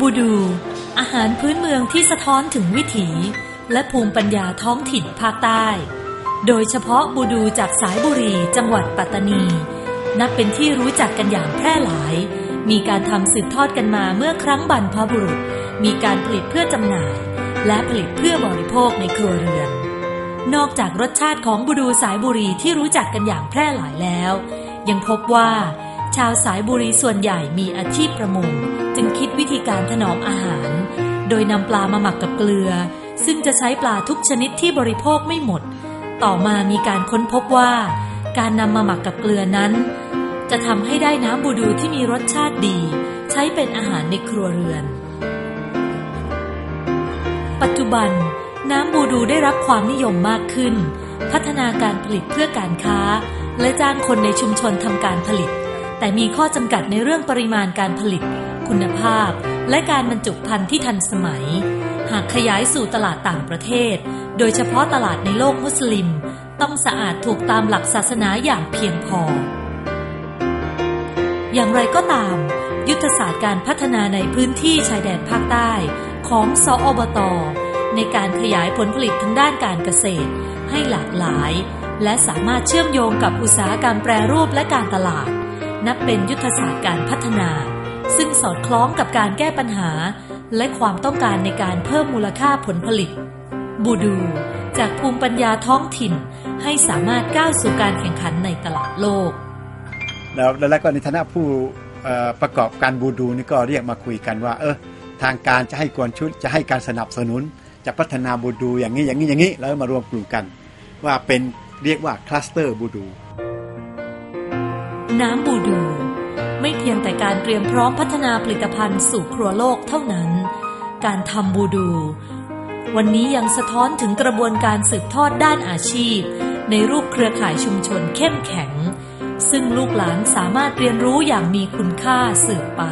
บูดู อาหารพื้นเมืองที่สะท้อนถึงวิถี และภูมิปัญญาท้องถิ่นภาคใต้ โดยเฉพาะบูดูจากสายบุรีจังหวัดปัตตานี นับเป็นที่รู้จักกันอย่างแพร่หลาย มีการทำสืบทอดกันมาเมื่อครั้งบรรพบุรุษ มีการผลิตเพื่อจำหน่าย และผลิตเพื่อบริโภคในครัวเรือน นอกจากรสชาติของบูดูสายบุรีที่รู้จักกันอย่างแพร่หลายแล้ว ยังพบว่า ชาวสายบุรีส่วนใหญ่มีอาชีพประมง จึงคิดวิธีการถนอมอาหาร โดยนำปลามาหมักกับเกลือ ซึ่งจะใช้ปลาทุกชนิดที่บริโภคไม่หมด ต่อมามีการค้นพบว่า การนำมาหมักกับเกลือนั้น จะทำให้ได้น้ำบูดูที่มีรสชาติดี ใช้เป็นอาหารในครัวเรือน ปัจจุบัน น้ำบูดูได้รับความนิยมมากขึ้น พัฒนาการผลิตเพื่อการค้า และจ้างคนในชุมชนทำการผลิต แต่มีข้อจำกัดในเรื่องปริมาณการผลิต คุณภาพ และการบรรจุภัณฑ์ที่ทันสมัย หากขยายสู่ตลาดต่างประเทศ โดยเฉพาะตลาดในโลกมุสลิม ต้องสะอาดถูกตามหลักศาสนาอย่างเพียงพอ อย่างไรก็ตาม ยุทธศาสตร์การพัฒนาในพื้นที่ชายแดนภาคใต้ของสออบต ในการขยายผลผลิตทางด้านการเกษตร ให้หลากหลาย และสามารถเชื่อมโยงกับอุตสาหกรรมแปรรูปและการตลาด นับเป็นยุทธศาสตร์การพัฒนา ซึ่งสอดคล้องกับการแก้ปัญหา และความต้องการในการเพิ่มมูลค่าผลผลิต บูดู จากภูมิปัญญาท้องถิ่น ให้สามารถก้าวสู่การแข่งขันในตลาดโลก แล้วแล้วก็ในฐานะผู้ประกอบการบูดูนี่ก็เรียกมาคุยกันว่า เออทางการจะให้กวนชุดจะให้การสนับสนุน จะพัฒนาบูดูอย่างนี้อย่างนี้อย่างนี้แล้วมารวมกลุ่มกัน ว่าเป็นเรียกว่าคลัสเตอร์บูดู น้ำบูดู ไม่เพียงแต่การเตรียมพร้อมพัฒนาผลิตภัณฑ์สู่ครัวโลกเท่านั้น การทำบูดู วันนี้ยังสะท้อนถึงกระบวนการสืบทอดด้านอาชีพ ในรูปเครือข่ายชุมชนเข้มแข็ง ซึ่งลูกหลานสามารถเรียนรู้อย่างมีคุณค่าสืบไป